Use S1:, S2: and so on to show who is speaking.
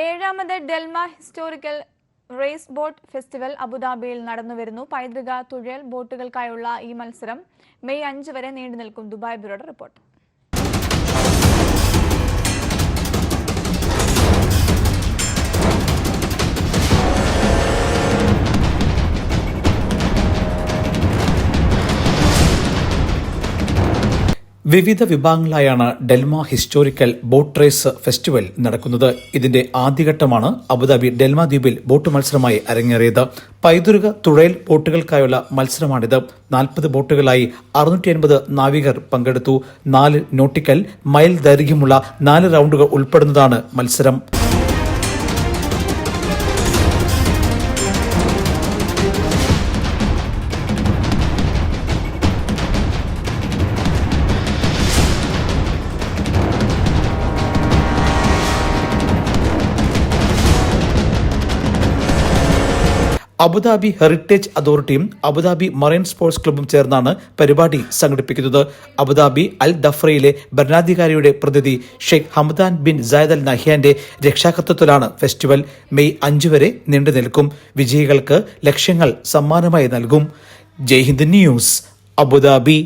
S1: ഏഴാമത് Delma historical race boat festival അബുദാബിയിൽ നടന്നുവരുന്നു. പൈതൃക തുഴൽ ബോട്ടുകൾക്കായുള്ള ഈ മത്സരം മെയ് അഞ്ച് വരെ നീണ്ടു നിൽക്കും ദുബായ് ബ്യൂറോയുടെ റിപ്പോർട്ട്.
S2: വിവിധ വിഭാഗങ്ങളായാണ് Delma historical boat race festival നടക്കുന്നത്. ഇതിന്റെ ആദ്യഘട്ടമാണ് അബുദാബി ഡെൽമ ദ്വീപിൽ ബോട്ട് മത്സരമായി അരങ്ങേറിയത്. പൈതൃക തുഴയൽ ബോട്ടുകൾക്കായുള്ള മത്സരമാണിത്. നാൽപ്പത് ബോട്ടുകളായി അറുന്നൂറ്റി അൻപത് നാവികർ പങ്കെടുത്തു. നാല് നോട്ടിക്കൽ മൈൽ ദൈർഘ്യമുള്ള നാല് റൗണ്ടുകൾ ഉൾപ്പെടുന്നതാണ് മത്സരം. അബുദാബി ഹെറിറ്റേജ് അതോറിറ്റിയും അബുദാബി മറൈൻ സ്പോർട്സ് ക്ലബ്ബും ചേർന്നാണ് പരിപാടി സംഘടിപ്പിക്കുന്നത്. അബുദാബി അൽ ദഫ്രയിലെ ഭരണാധികാരിയുടെ പ്രതിനിധി Sheikh Hamdan bin Zayed Al നഹ്യാന്റെ രക്ഷാകർത്തൃത്വത്തിലാണ് ഫെസ്റ്റിവൽ. മെയ് അഞ്ച് വരെ നീണ്ടു നിൽക്കും. വിജയികൾക്ക് ലക്ഷ്യങ്ങൾ സമ്മാനമായി നൽകും. Jaihind news Abu Dhabi.